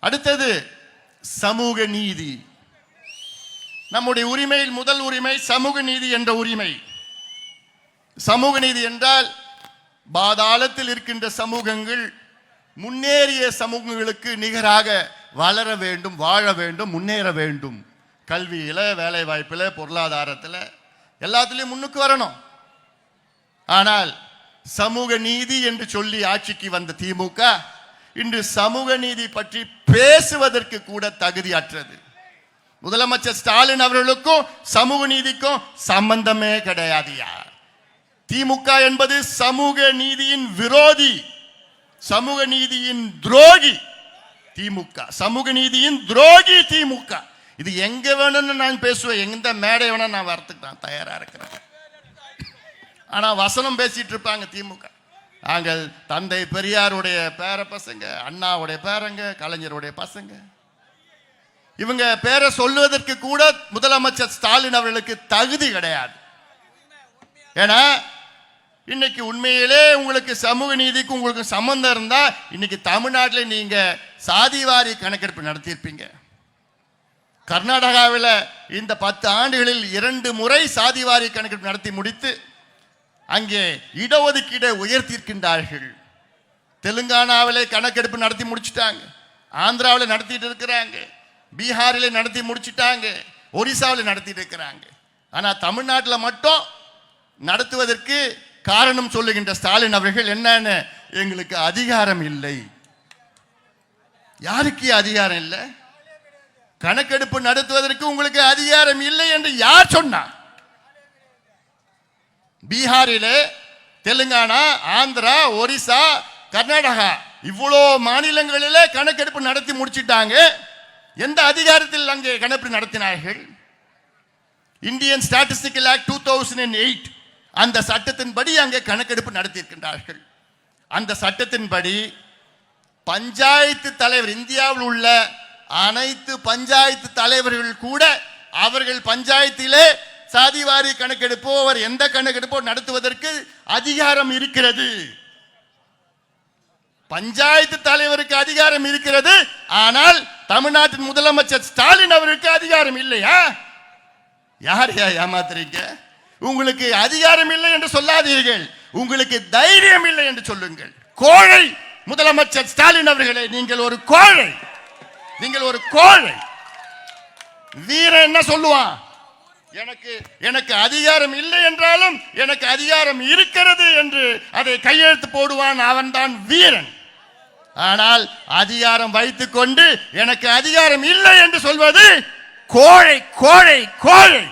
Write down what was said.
அடுத்தது சமூக நீதி. நம்முடைய உரிமையில் முதல் உரிமை சமூக நீதி என்ற உரிமை. சமூக நீதி என்றால் பாதாளத்தில் இருக்கின்ற சமூகங்கள் முன்னேறிய சமூகங்களுக்கு நிகராக வளர வேண்டும் வாழ வேண்டும் முன்னேற வேண்டும். கல்வியில வேலை வாய்ப்பில் பொருளாதாரத்தில் எல்லாத்துலேயும் முன்னுக்கு வரணும். ஆனால் சமூக நீதி என்று சொல்லி ஆட்சிக்கு வந்த திமுக இன்று சமூக நீதி பற்றி பேசுவதற்கு கூட தகுதியற்றது. முதலமைச்சர் ஸ்டாலின் அவர்களுக்கும் சமூக நீதிக்கும் சம்பந்தமே யார். திமுக என்பது சமூக நீதியின் விரோதி சமூக நீதியின் துரோகி திமுக சமூக நீதியின் துரோகி திமுக. இது எங்க வேணும்னு நான் பேசுவேன் எந்த மேடை வேணா நான் வரத்துக்கு நான் தயாரா இருக்கிறேன். ஆனா வசனம் பேசிட்டு இருப்பாங்க திமுக. நாங்கள் தந்தை பெரியாருடைய பேர பசங்க அண்ணாவுடைய பேரங்க கலைஞருடைய பசங்க. இவங்க பேரை சொல்லுவதற்கு கூட முதலமைச்சர் ஸ்டாலின் அவர்களுக்கு தகுதி கிடையாது. ஏன்னா இன்னைக்கு உண்மையிலே உங்களுக்கு சமூக நீதிக்கு உங்களுக்கு சம்பந்தம் இருந்தா இன்னைக்கு தமிழ்நாட்டில் நீங்க சாதிவாரி கணக்கெடுப்பு நடத்தியிருப்பீங்க. கர்நாடகாவில் இந்த பத்து ஆண்டுகளில் இரண்டு முறை சாதிவாரி கணக்கெடுப்பு நடத்தி முடித்து அங்கே இடஒதுக்கீடை உயர்த்தியிருக்கின்றார்கள். தெலுங்கானாவிலே கணக்கெடுப்பு நடத்தி முடிச்சிட்டாங்க. ஆந்திராவில் நடத்திட்டு இருக்கிறாங்க. பீகாரில் நடத்தி முடிச்சிட்டாங்க. ஒரிசாவில் நடத்திட்டு இருக்கிறாங்க. ஆனால் தமிழ்நாட்டில் மட்டும் நடத்துவதற்கு காரணம் சொல்லுகின்ற ஸ்டாலின் அவர்கள் என்னன்னு எங்களுக்கு அதிகாரம் இல்லை. யாருக்கு அதிகாரம் இல்லை? கணக்கெடுப்பு நடத்துவதற்கு உங்களுக்கு அதிகாரம் இல்லை என்று யார் சொன்னார் பீகாரிலே தெலுங்கானா ஆந்திரா ஒரிசா கர்நாடகா இவ்வளோ மாநிலங்களிலே கணக்கெடுப்பு நடத்தி முடிச்சிட்டாங்க. எந்த அதிகாரத்தில் அங்கே கணக்கெடுப்பு நடத்தினார்கள்? Indian Statistical Act two thousand and eight அந்த சட்டத்தின்படி அங்கே கணக்கெடுப்பு நடத்தியிருக்கின்றார்கள். அந்த சட்டத்தின்படி பஞ்சாயத்து தலைவர் இந்தியாவில் உள்ள அனைத்து பஞ்சாயத்து தலைவர்கள் கூட அவர்கள் பஞ்சாயத்திலே சாதிவாரி கணக்கெடுப்போ அவர் எந்த கணக்கெடுப்போ நடத்துவதற்கு அதிகாரம் இருக்கிறது. பஞ்சாயத்து தலைவருக்கு அதிகாரம் இருக்கிறது. ஆனால் தமிழ்நாட்டின் முதலமைச்சர் ஸ்டாலின் அவருக்கு அதிகாரம் இல்லையா? யார் யா ஏமாத்துறீங்க? உங்களுக்கு அதிகாரம் இல்லை என்று சொல்லாதீர்கள். உங்களுக்கு தைரியம் இல்லை என்று சொல்லுங்கள். கோழை முதலமைச்சர் ஸ்டாலின் அவர்களே நீங்கள் ஒரு கோழை. நீங்கள் ஒரு கோழை. வீரன் என்ன சொல்லுவான்? எனக்கு எனக்கு அதிகாரம் இல்லை என்றாலும் எனக்கு அதிகாரம் இருக்கிறது என்று அதை கையெழுத்து போடுவான் அவன்தான் வீரன். ஆனால் அதிகாரம் வைத்துக்கொண்டு எனக்கு அதிகாரம் இல்லை என்று சொல்வது கோழை கோழை கோழை.